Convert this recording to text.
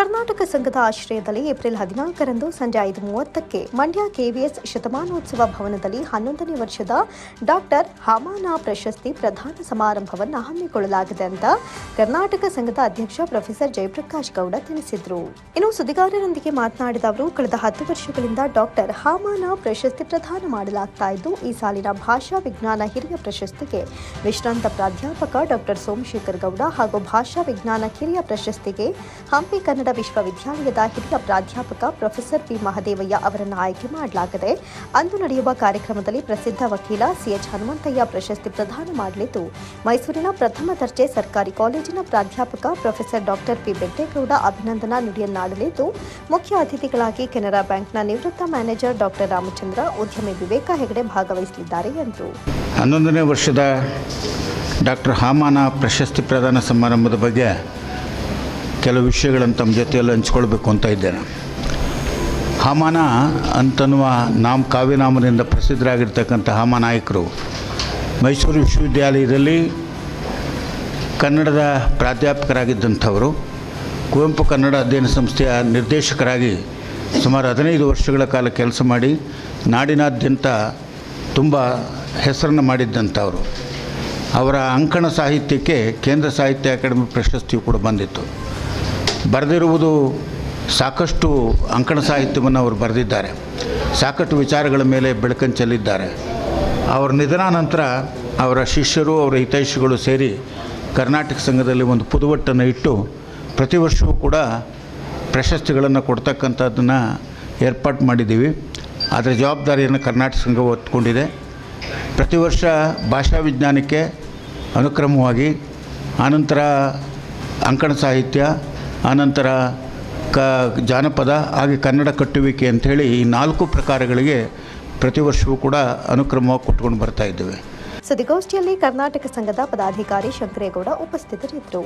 ಕರ್ನಾಟಕ ಸಂಘದ ಆಶ್ರಯದಲ್ಲಿ ಏಪ್ರಿಲ್ ಹದಿನಾಲ್ಕರಂದು ಸಂಜೆ ಐದು ಮೂವತ್ತಕ್ಕೆ ಮಂಡ್ಯ ಕೆವಿಎಸ್ ಶತಮಾನೋತ್ಸವ ಭವನದಲ್ಲಿ ಹನ್ನೊಂದನೇ ವರ್ಷದ ಡಾಕ್ಟರ್ ಹಮಾನ ಪ್ರಶಸ್ತಿ ಪ್ರಧಾನ ಸಮಾರಂಭವನ್ನು ಹಮ್ಮಿಕೊಳ್ಳಲಾಗಿದೆ ಅಂತ ಕರ್ನಾಟಕ ಸಂಘದ ಅಧ್ಯಕ್ಷ ಪ್ರೊಫೆಸರ್ ಜಯಪ್ರಕಾಶ್ ಗೌಡ ತಿಳಿಸಿದರು. ಇನ್ನು ಸುದ್ದಿಗಾರರೊಂದಿಗೆ ಮಾತನಾಡಿದ ಅವರು, ಕಳೆದ ಹತ್ತು ವರ್ಷಗಳಿಂದ ಡಾಕ್ಟರ್ ಹಾಮಾನ ಪ್ರಶಸ್ತಿ ಪ್ರದಾನ ಮಾಡಲಾಗ್ತಾ ಇದ್ದು, ಈ ಸಾಲಿನ ಭಾಷಾ ವಿಜ್ಞಾನ ಹಿರಿಯ ಪ್ರಶಸ್ತಿಗೆ ವಿಶ್ರಾಂತ ಪ್ರಾಧ್ಯಾಪಕ ಡಾಕ್ಟರ್ ಸೋಮಶೇಖರ್ ಗೌಡ ಹಾಗೂ ಭಾಷಾ ವಿಜ್ಞಾನ ಕಿರಿಯ ಪ್ರಶಸ್ತಿಗೆ ಹಂಪಿ ಕನ್ನಡ ವಿಶ್ವವಿದ್ಯಾಲಯದ ಹಿರಿಯ ಪ್ರಾಧ್ಯಾಪಕ ಪ್ರೊಫೆಸರ್ ಪಿ ಮಹದೇವಯ್ಯ ಅವರನ್ನು ಆಯ್ಕೆ ಮಾಡಲಾಗಿದೆ ಅಂದು ನಡೆಯುವ ಕಾರ್ಯಕ್ರಮದಲ್ಲಿ ಪ್ರಸಿದ್ಧ ವಕೀಲ ಸಿಎಚ್ ಹನುಮಂತಯ್ಯ ಪ್ರಶಸ್ತಿ ಪ್ರದಾನ ಮಾಡಲಿದ್ದು, ಮೈಸೂರಿನ ಪ್ರಥಮ ದರ್ಜೆ ಸರ್ಕಾರಿ ಕಾಲೇಜಿನ ಪ್ರಾಧ್ಯಾಪಕ ಪ್ರೊಫೆಸರ್ ಡಾಕ್ಟರ್ ಪಿ ಬೆಟ್ಟೇಗೌಡ ಅಭಿನಂದನಾ ನುಡಿಯನ್ನಾಡಲಿದ್ದು, ಮುಖ್ಯ ಅತಿಥಿಗಳಾಗಿ ಕೆನರಾ ಬ್ಯಾಂಕ್ನ ನಿವೃತ್ತ ಮ್ಯಾನೇಜರ್ ಡಾಕ್ಟರ್ ರಾಮಚಂದ್ರ, ಉದ್ಯಮಿ ವಿವೇಕ ಹೆಗಡೆ ಭಾಗವಹಿಸಲಿದ್ದಾರೆ ಎಂದರು. ಹನ್ನೊಂದನೇ ವರ್ಷದ ಡಾಕ್ಟರ್ ಹಾಮಾನ ಪ್ರಶಸ್ತಿ ಪ್ರದಾನ ಸಮಾರಂಭದ ಬಗ್ಗೆ ಕೆಲವು ವಿಷಯಗಳನ್ನು ತಮ್ಮ ಜೊತೆಯಲ್ಲಿ ಹಂಚ್ಕೊಳ್ಬೇಕು ಅಂತ ಇದ್ದೇನೆ. ಹಾಮಾನ ಅಂತನ್ನುವ ನಾಮ ಕಾವ್ಯನಾಮದಿಂದ ಪ್ರಸಿದ್ಧರಾಗಿರ್ತಕ್ಕಂಥ ಹಾಮಾನಾಯಕರು ಮೈಸೂರು ವಿಶ್ವವಿದ್ಯಾಲಯದಲ್ಲಿ ಕನ್ನಡದ ಪ್ರಾಧ್ಯಾಪಕರಾಗಿದ್ದಂಥವರು, ಕುವೆಂಪು ಕನ್ನಡ ಅಧ್ಯಯನ ಸಂಸ್ಥೆಯ ನಿರ್ದೇಶಕರಾಗಿ ಸುಮಾರು ಹದಿನೈದು ವರ್ಷಗಳ ಕಾಲ ಕೆಲಸ ಮಾಡಿ ನಾಡಿನಾದ್ಯಂತ ತುಂಬ ಹೆಸರನ್ನು ಮಾಡಿದ್ದಂಥವರು. ಅವರ ಅಂಕಣ ಸಾಹಿತ್ಯಕ್ಕೆ ಕೇಂದ್ರ ಸಾಹಿತ್ಯ ಅಕಾಡೆಮಿ ಪ್ರಶಸ್ತಿಯು ಕೂಡ ಬಂದಿತ್ತು. ಬರೆದಿರುವುದು ಸಾಕಷ್ಟು ಅಂಕಣ ಸಾಹಿತ್ಯವನ್ನು ಅವರು ಬರೆದಿದ್ದಾರೆ. ಸಾಕಷ್ಟು ವಿಚಾರಗಳ ಮೇಲೆ ಬೆಳಕನ್ನು ಚೆಲ್ಲಿದ್ದಾರೆ. ಅವರ ನಿಧನ ನಂತರ ಅವರ ಶಿಷ್ಯರು, ಅವರ ಹಿತೈಷಿಗಳು ಸೇರಿ ಕರ್ನಾಟಕ ಸಂಘದಲ್ಲಿ ಒಂದು ಪುದುವಟ್ಟನ್ನು ಇಟ್ಟು ಪ್ರತಿ ವರ್ಷವೂ ಕೂಡ ಪ್ರಶಸ್ತಿಗಳನ್ನು ಕೊಡ್ತಕ್ಕಂಥದ್ದನ್ನು ಏರ್ಪಾಟ್ ಮಾಡಿದ್ದೀವಿ. ಅದರ ಜವಾಬ್ದಾರಿಯನ್ನು ಕರ್ನಾಟಕ ಸಂಘ ಹೊತ್ಕೊಂಡಿದೆ. ಪ್ರತಿ ವರ್ಷ ಭಾಷಾ ವಿಜ್ಞಾನಕ್ಕೆ ಅನುಕ್ರಮವಾಗಿ ಆನಂತರ ಅಂಕಣ ಸಾಹಿತ್ಯ ಆನಂತರ ಕ ಜಾನಪದ, ಹಾಗೆ ಕನ್ನಡ ಕಟ್ಟುವಿಕೆ ಅಂಥೇಳಿ ಈ ನಾಲ್ಕು ಪ್ರಕಾರಗಳಿಗೆ ಪ್ರತಿ ವರ್ಷವೂ ಕೂಡ ಅನುಕ್ರಮವಾಗಿ ಕೊಟ್ಕೊಂಡು ಬರ್ತಾ ಇದ್ದೇವೆ. ಸುದ್ದಿಗೋಷ್ಠಿಯಲ್ಲಿ ಕರ್ನಾಟಕ ಸಂಘದ ಪದಾಧಿಕಾರಿ ಶಂಕರೇಗೌಡ ಉಪಸ್ಥಿತರಿದ್ದರು.